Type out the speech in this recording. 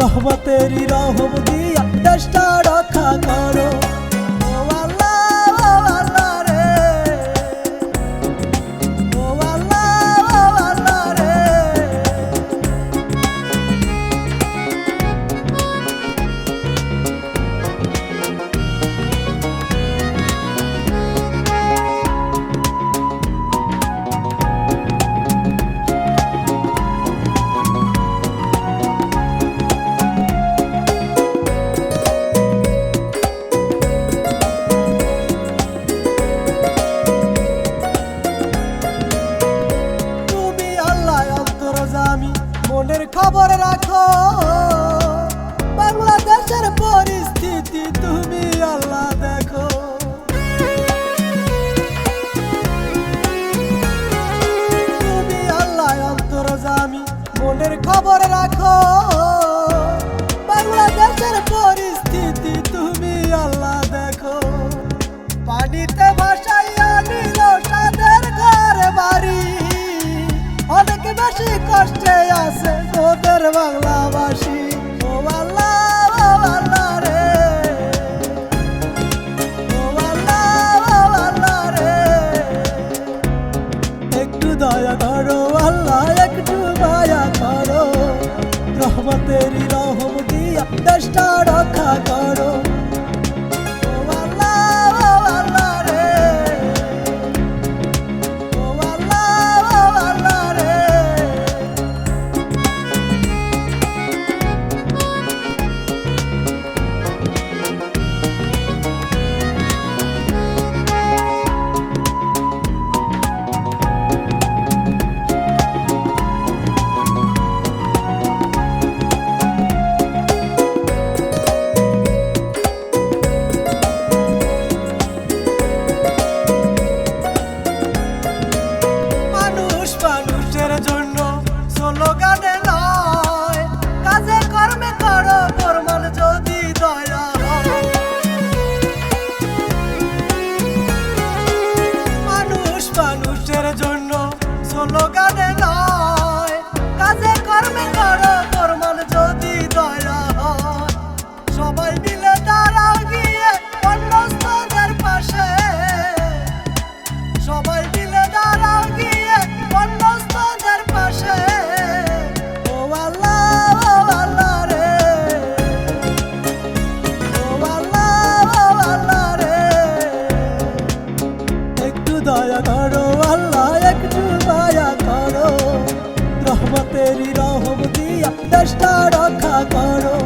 রহমতেরি রহম দিয়া দেশটা রক্ষা করো। মনের খবর রাখো। বাংলাদেশের পরিস্থিতি তুমি আল্লাহ দেখো। তুমি আল্লাহ অন্তর জামি, মনের খবর রাখো। বাংলাদেশের পরিস্থিতি তুমি আল্লাহ দেখো। পানিতে ভাসাইয়া নিল সাদের ঘরে বাড়ি। অনেক বেশি কষ্টে দয়া করো আল্লাহ একটু দয়া করো। রহমতের রহম দিয়া দেশটা রক্ষা করো। রহমতেরি রহম দিয়া রক্ষা করো।